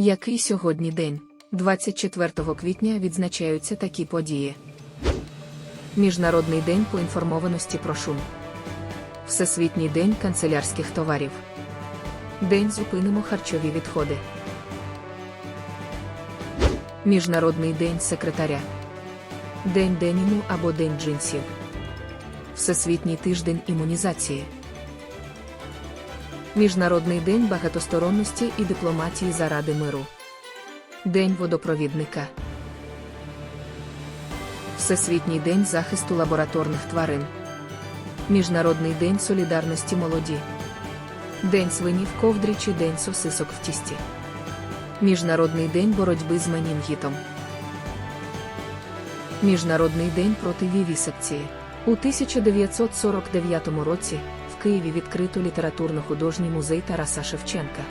Який сьогодні день? 24 квітня відзначаються такі події. Міжнародний день поінформованості про шум. Всесвітній день канцелярських товарів. День зупинимо харчові відходи. Міжнародний день секретаря. День деніму або День джинсів. Всесвітній тиждень імунізації. Міжнародний день багатосторонності і дипломатії заради миру. День водопровідника. Всесвітній день захисту лабораторних тварин. Міжнародний день солідарності молоді. День свині в ковдрі чи День сосисок в тісті. Міжнародний день боротьби з менінгітом. Міжнародний день проти вівісекції. У 1949 році Києві відкрито літературно-художній музей Тараса Шевченка.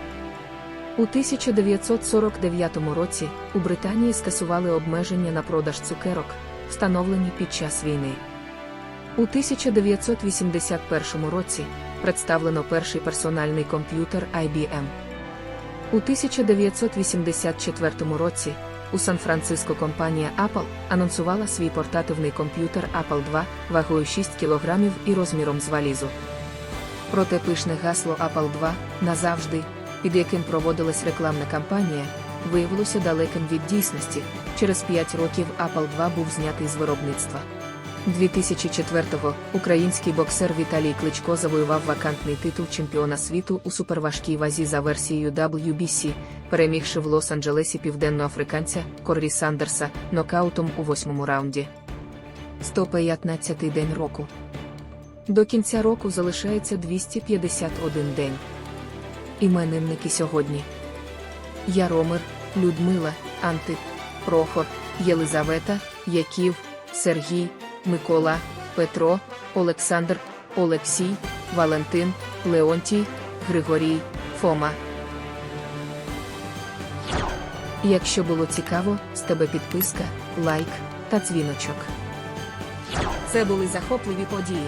У 1949 році у Британії скасували обмеження на продаж цукерок, встановлені під час війни. У 1981 році представлено перший персональний комп'ютер IBM. У 1984 році у Сан-Франциско компанія Apple анонсувала свій портативний комп'ютер Apple II вагою 6 кг і розміром з валізу. Проте пишне гасло Apple II назавжди, під яким проводилась рекламна кампанія, виявилося далеким від дійсності. Через 5 років Apple II був знятий з виробництва. 2004-го український боксер Віталій Кличко завоював вакантний титул чемпіона світу у суперважкій вазі за версією WBC, перемігши в Лос-Анджелесі південноафриканця Коррі Сандерса нокаутом у восьмому раунді. 115-й день року. До кінця року залишається 251 день. Іменинники сьогодні. Яромир, Людмила, Антип, Прохор, Єлизавета, Яків, Сергій, Микола, Петро, Олександр, Олексій, Валентин, Леонтій, Григорій, Фома. Якщо було цікаво, з тебе підписка, лайк та дзвіночок. Це були захопливі події.